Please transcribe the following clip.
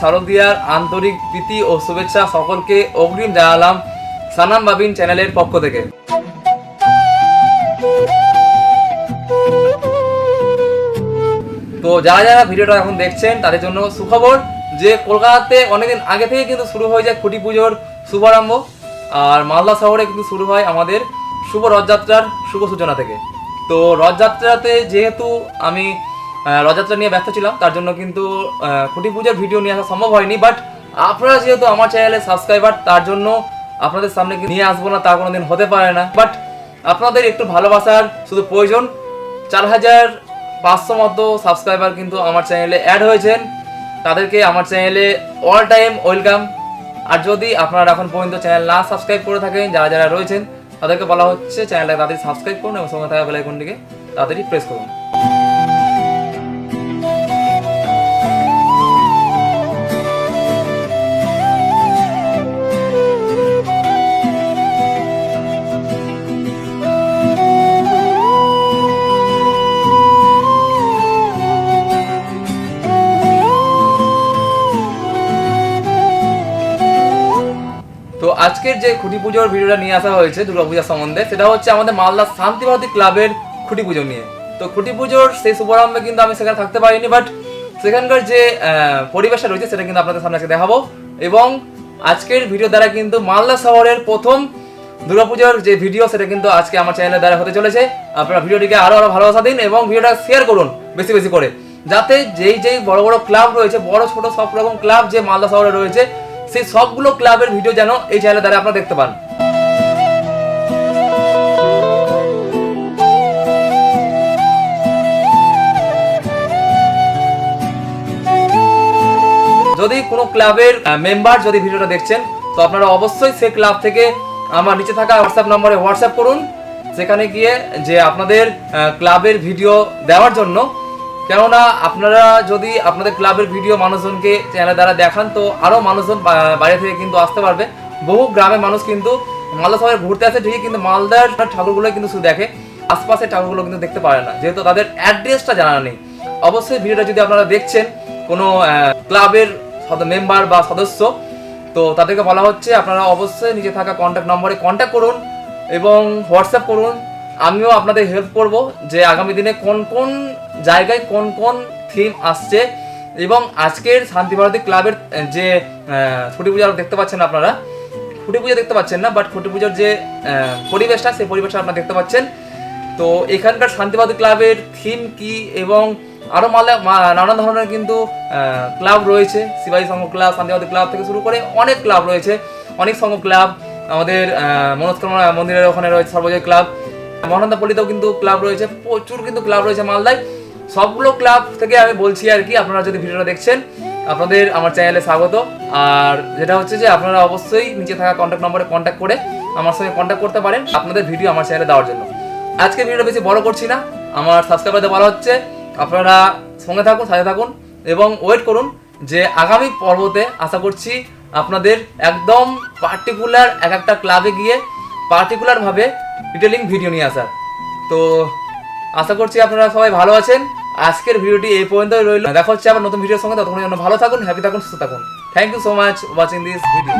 শারদিয়ার আন্তরিক প্রীতি ও শুভেচ্ছা সকলকে অগ্রিম জানালাম সানাম বাবিন চ্যানেলের পক্ষ থেকে। তো যারা যারা ভিডিওটা এখন দেখছেন, তাদের জন্য সুখবর যে কলকাতাতে অনেকদিন আগে থেকে কিন্তু শুরু হয়ে যায় খুঁটি পুজোর শুভারম্ভ, আর মালদা শহরে কিন্তু শুরু হয় আমাদের শুভ রথযাত্রার শুভ সূচনা থেকে। তো রথযাত্রাতে যেহেতু আমি রথযাত্রা নিয়ে ব্যস্ত ছিলাম, তার জন্য কিন্তু খুঁটি পুজোর ভিডিও নিয়ে আসা সম্ভব হয়নি বাট আপনারা যেহেতু আমার চ্যানেলে সাবস্ক্রাইবার তার জন্য আপনাদের সামনে নিয়ে আসব না, তা কোনো দিন হতে পারে না। বাট আপনাদের একটু ভালোবাসার শুধু প্রয়োজন, চার হাজার পাঁচশো মতো সাবস্ক্রাইবার কিন্তু আমার চ্যানেলে অ্যাড হয়েছেন। তাদেরকে আমার চ্যানেলে অল টাইম ওয়েলকাম আর যদি আপনারা এখন পর্যন্ত চ্যানেল না সাবস্ক্রাইব করে থাকেন, যারা যারা রয়েছেন, তাদেরকে বলা হচ্ছে চ্যানেলটাকে তাদের সাবস্ক্রাইব করুন এবং সঙ্গে থাকা বেলাইকনটিকে তাড়াতাড়ি প্রেস করুন। আজকের যে খুঁটি পুজোর ভিডিওটা নিয়ে আসা হয়েছে দুর্গাপূজার সম্বন্ধে, সেটা হচ্ছে আমাদের মালদা শান্তি ভারতী ক্লাবের খুঁটি পুজো নিয়ে। তো খুঁটি পুজোর সেই শুভারম্ভে কিন্তু আমি সেখানে থাকতে পারিনি বাট সেখানকার যে পরিবেশটা রয়েছে সেটা কিন্তু আপনাদের সামনে দেখাবো। এবং আজকের ভিডিও দ্বারা কিন্তু মালদা শহরের প্রথম দুর্গাপুজোর যে ভিডিও, সেটা কিন্তু আজকে আমার চ্যানেলের দ্বারা হতে চলেছে। আপনারা ভিডিওটিকে আরও আরও ভালোবাসা দিন এবং ভিডিওটা শেয়ার করুন বেশি বেশি করে। যাতে যেই যেই বড় বড় ক্লাব রয়েছে, বড় ছোট সব রকম ক্লাব যে মালদা শহরে রয়েছে সেই সবগুলো ক্লাবের ভিডিও যেন এই চ্যানেলের দ্বারা আপনারা দেখতে পান। যদি কোনো ক্লাবের মেম্বার যদি ভিডিওটা দেখছেন, তো আপনারা অবশ্যই সেই ক্লাব থেকে আমার নিচে থাকা হোয়াটসঅ্যাপ নম্বরে হোয়াটসঅ্যাপ করুন সেখানে গিয়ে যে আপনাদের ক্লাবের ভিডিও দেওয়ার জন্য কেননা আপনারা যদি আপনাদের ক্লাবের ভিডিও মানুষজনকে চ্যানেল দ্বারা দেখান, তো আরও মানুষজন বাইরে থেকে কিন্তু আসতে পারবে। বহু গ্রামের মানুষ কিন্তু মালদা শহরে ঘুরতে আসে, ঠিকই কিন্তু মালদার ঠাকুরগুলো কিন্তু শুধু দেখে আশপাশের ঠাকুরগুলো কিন্তু দেখতে পারে না, যেহেতু তাদের অ্যাড্রেসটা জানা নেই। অবশ্যই ভিডিওটা যদি আপনারা দেখছেন, কোনো ক্লাবের মেম্বার বা সদস্য, তো তাদেরকে বলা হচ্ছে, আপনারা অবশ্যই নিজে থাকা কন্ট্যাক্ট নম্বরে কন্ট্যাক্ট করুন এবং হোয়াটসঅ্যাপ করুন। আমিও আপনাদের হেল্প করব যে আগামী দিনে কোন কোন জায়গায় কোন কোন থিম আসছে এবং আজকের শান্তি ভারতী ক্লাবের যে ছুটি পূজা দেখতে পাচ্ছেন আপনারা খুঁটি পুজো দেখতে পাচ্ছেন না বাট খুঁটি পুজোর যে পরিবেশটা, সেই পরিবেশটা আপনারা দেখতে পাচ্ছেন। তো এখানকার শান্তিবাদী ক্লাবের থিম কি এবং আরও মালে নানান ধরনের কিন্তু ক্লাব রয়েছে। শিবাজী সংঘ ক্লাব শান্তিবাদী ক্লাব থেকে শুরু করে অনেক ক্লাব রয়েছে। অনেক সংঘ ক্লাব আমাদের মনস্কামনা মন্দিরের ওখানে রয়েছে সর্বজয় ক্লাব মহানন্দাপল্লিতেও কিন্তু ক্লাব রয়েছে, প্রচুর কিন্তু ক্লাব রয়েছে মালদায়। সবগুলো ক্লাব থেকে আমি বলছি আর কি, আপনারা যদি ভিডিওটা দেখছেন, আপনাদের আমার চ্যানেলে স্বাগত। আর যেটা হচ্ছে যে আপনারা অবশ্যই নিচে থাকা কন্ট্যাক্ট নম্বরে কন্ট্যাক্ট করে আমার সঙ্গে কন্ট্যাক্ট করতে পারেন আপনাদের ভিডিও আমার চ্যানেলে দেওয়ার জন্য। আজকে ভিডিওটা বেশি বড় করছি না, আমার সাবস্ক্রাইবারদের বলা হচ্ছে, আপনারা সঙ্গে থাকুন, সাথে থাকুন, এবং ওয়েট করুন যে আগামী পর্বতে আশা করছি আপনাদের একদম পার্টিকুলার এক একটা ক্লাবে গিয়ে পার্টিকুলারভাবে ডিটেলিং ভিডিও নিয়ে আসার। তো আশা করছি আপনারা সবাই ভালো আছেন। আজকের ভিডিওটি এই পর্যন্ত রইল। দেখা হচ্ছে আবার নতুন ভিডিওর সঙ্গে। ততক্ষণের জন্য ভালো থাকুন হ্যাপি থাকুন, সুস্থ থাকুন। Thank you so much watching this video